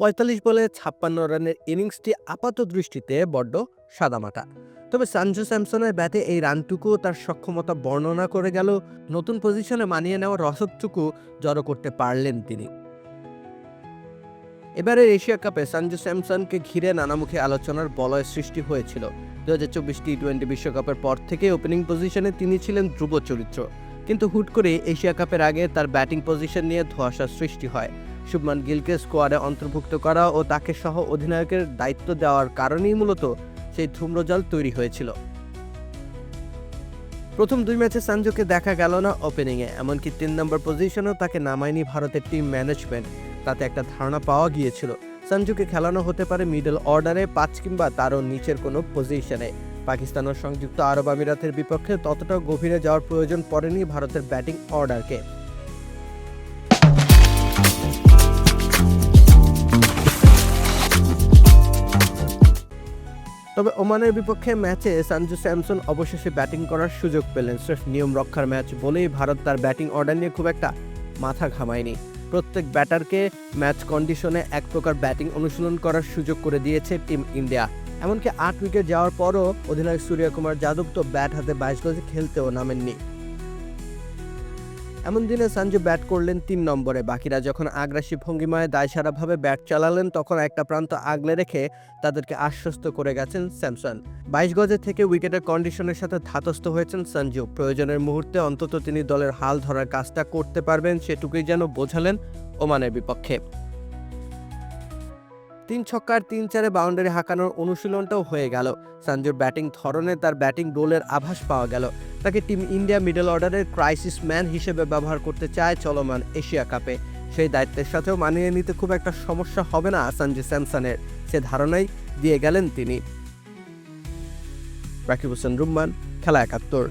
পঁয়তাল্লিশ বলে ছাপ্পান্ন রানের ইনিংসটি আপাত দৃষ্টিতে বড্ড সাদামাটা। তবে সঞ্জু স্যামসনের ব্যাটে এই রানটুকু তার সক্ষমতা বর্ণনা করে গেল, নতুন পজিশনে মানিয়ে নেওয়ার রসদটুকু জড়ো করতে পারলেন তিনি। এবারের এশিয়া কাপে সঞ্জু স্যামসনকে ঘিরে নানামুখী আলোচনার বলয় সৃষ্টি হয়েছিল। দু হাজার চব্বিশ টি টোয়েন্টি বিশ্বকাপের পর থেকে ওপেনিং পজিশনে তিনি ছিলেন ধ্রুব চরিত্র। কিন্তু হুট করে এশিয়া কাপের আগে তার ব্যাটিং পজিশন নিয়ে ধোঁয়াশার সৃষ্টি হয়। শুভমান গিলকে স্কোয়াডে অন্তর্ভুক্ত করা ও তাকে সহ অধিনায়কের দায়িত্ব দেওয়ার কারণেই মূলত সেই ধূম্রজাল তৈরি হয়েছিল। প্রথম দুই ম্যাচে সঞ্জুকে দেখা গেল না ওপেনিংয়ে এমনকি তিন নম্বর পজিশনেও তাকে নামায়নি ভারতের টিম ম্যানেজমেন্ট তাতে একটা ধারণা পাওয়া গিয়েছিল। সঞ্জুকে খেলানো হতে পারে মিডল অর্ডারে পাঁচ কিংবা তারও নিচের কোনো পজিশনে পাকিস্তান ও সংযুক্ত আরব আমিরাতের বিপক্ষে ততটা গভীরে যাওয়ার প্রয়োজন পড়েনি ভারতের ব্যাটিং অর্ডারকে তবে ওমানের বিপক্ষে ম্যাচে সানজু স্যামসন অবশেষে ব্যাটিং করার সুযোগ পেলেন। স্রেফ নিয়ম রক্ষার ম্যাচ বলেই ভারত তার ব্যাটিং অর্ডার নিয়ে খুব একটা মাথা ঘামায়নি। প্রত্যেক ব্যাটারকে ম্যাচ কন্ডিশনে এক প্রকার ব্যাটিং অনুশীলন করার সুযোগ করে দিয়েছে টিম ইন্ডিয়া। এমনকি আট উইকেট যাওয়ার পরও অধিনায়ক সূর্যকুমার যাদব তো ব্যাট হাতে বাইশ গজে খেলতেও নামেননি। এমন দিনে সঞ্জু ব্যাট করলেন তিন নম্বরে। বাকিরা যখন আগ্রাসী ভঙ্গিমায় দায়সারাভাবে ব্যাট চালালেন, তখন একটা প্রান্ত আগলে রেখে তাদেরকে আশ্বস্ত করে গেছেন স্যামসন। বাইশ গজে থেকে উইকেটের কন্ডিশনের সাথে ধাতস্থ হয়েছেন সঞ্জু প্রয়োজনের মুহূর্তে অন্তত তিনি দলের হাল ধরার কাজটা করতে পারবেন, সেটুকুই যেন বোঝালেন ওমানের বিপক্ষে। তিন ছক্কার তিন চারে বাউন্ডারি হাঁকানোর অনুশীলনটাও হয়ে গেল। সঞ্জুর ব্যাটিং ধরনে তার ব্যাটিং রোলের আভাস পাওয়া গেল। তাকে টিম ইন্ডিয়া মিডল অর্ডারের ক্রাইসিস ম্যান হিসেবে ব্যবহার করতে চায় চলমান এশিয়া কাপে। সেই দায়িত্বের সাথেও মানিয়ে নিতে খুব একটা সমস্যা হবে না আসানজি স্যামসনের। সে ধারণাই দিয়ে গেলেন তিনি। রাকিব হোসেন রুম্মান, খেলা একাত্তর।